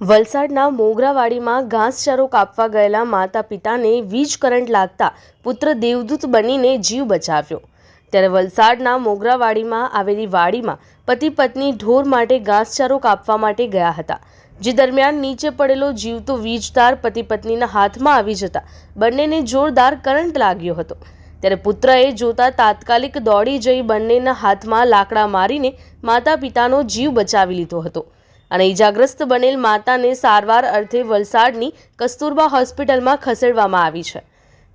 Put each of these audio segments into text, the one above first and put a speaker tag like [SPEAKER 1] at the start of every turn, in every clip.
[SPEAKER 1] વલસાડના મોગરાવાડીમાં ઘાસચારો કાપવા ગયેલા માતા પિતાને વીજ કરંટ લાગતા પુત્ર દેવદૂત બનીને જીવ બચાવ્યો. ત્યારે વલસાડના મોગરાવાડીમાં આવેલી વાડીમાં પતિ પત્ની ઢોર માટે ઘાસચારો કાપવા માટે ગયા હતા, જે દરમિયાન નીચે પડેલો જીવતો વીજતાર પતિ પત્નીના હાથમાં આવી જતા બંનેને જોરદાર કરંટ લાગ્યો હતો. ત્યારે પુત્રએ જોતા તાત્કાલિક દોડી જઈ બંનેના હાથમાં લાકડા મારીને માતા પિતાનો જીવ બચાવી લીધો હતો. અને ઈજાગ્રસ્ત બનેલ માતાને સારવાર અર્થે વલસાડની કસ્તુરબા હોસ્પિટલમાં ખસેડવામાં આવી છે.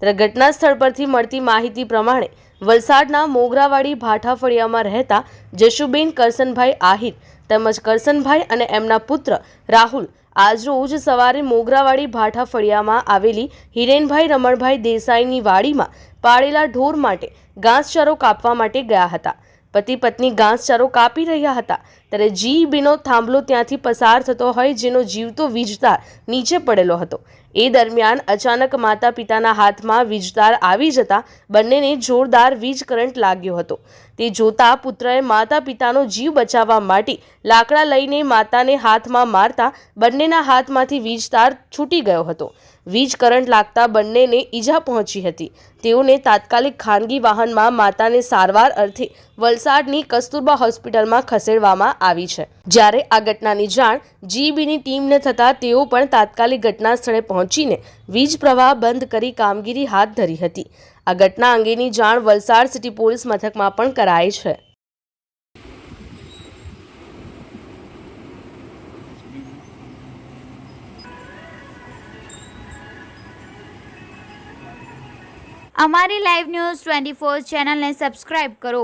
[SPEAKER 1] ત્યારે ઘટના સ્થળ પરથી મળતી માહિતી પ્રમાણે વલસાડના મોગરાવાડી ભાઠા ફળિયામાં રહેતા જશુબેન કરસનભાઈ આહિર તેમજ કરસનભાઈ અને એમના પુત્ર રાહુલ આજરોજ સવારે મોગરાવાડી ભાઠા ફળિયામાં આવેલી હિરેનભાઈ રમણભાઈ દેસાઈની વાડીમાં પાળેલા ઢોર માટે ઘાસચારો કાપવા માટે ગયા હતા. પતિ પત્ની ઘાસચારો કાપી રહ્યા હતા. ત્યારે જીઈબીનો થાંભલો ત્યાંથી પસાર થતો હોય, જેનો જીવતો વીજતાર નીચે પડેલો હતો. એ દરમિયાન અચાનક માતા પિતાના હાથમાં વીજતાર આવી જતા બંનેને જોરદાર વીજ કરંટ લાગ્યો હતો. તે જોતા પુત્રએ માતા પિતાનો જીવ બચાવવા માટે લાકડા લઈને માતાને હાથમાં મારતા બંનેના હાથમાંથી વીજતાર છૂટી ગયો હતો. વીજ કરંટ લાગતા બંનેને ઈજા પહોંચી હતી. તેઓને તાત્કાલિક ખાનગી વાહનમાં માતાને સારવાર અર્થે વલસાડની કસ્તુરબા હોસ્પિટલમાં ખસેડવામાં આવી છે. જ્યારે આ ઘટનાની જાણ જીબીની ટીમને થતાં તેઓ પણ તાત્કાલિક ઘટના સ્થળે પહોંચીને વીજ પ્રવાહ બંધ કરી કામગીરી હાથ ધરી હતી. આ ઘટના અંગેની જાણ વલસાડ સિટી પોલીસ મથકમાં પણ કરાઈ છે.
[SPEAKER 2] અમારી લાઈવ ન્યૂઝ ટ્વેન્ટી ફોર ચેનલને સબસ્ક્રાઇબ કરો.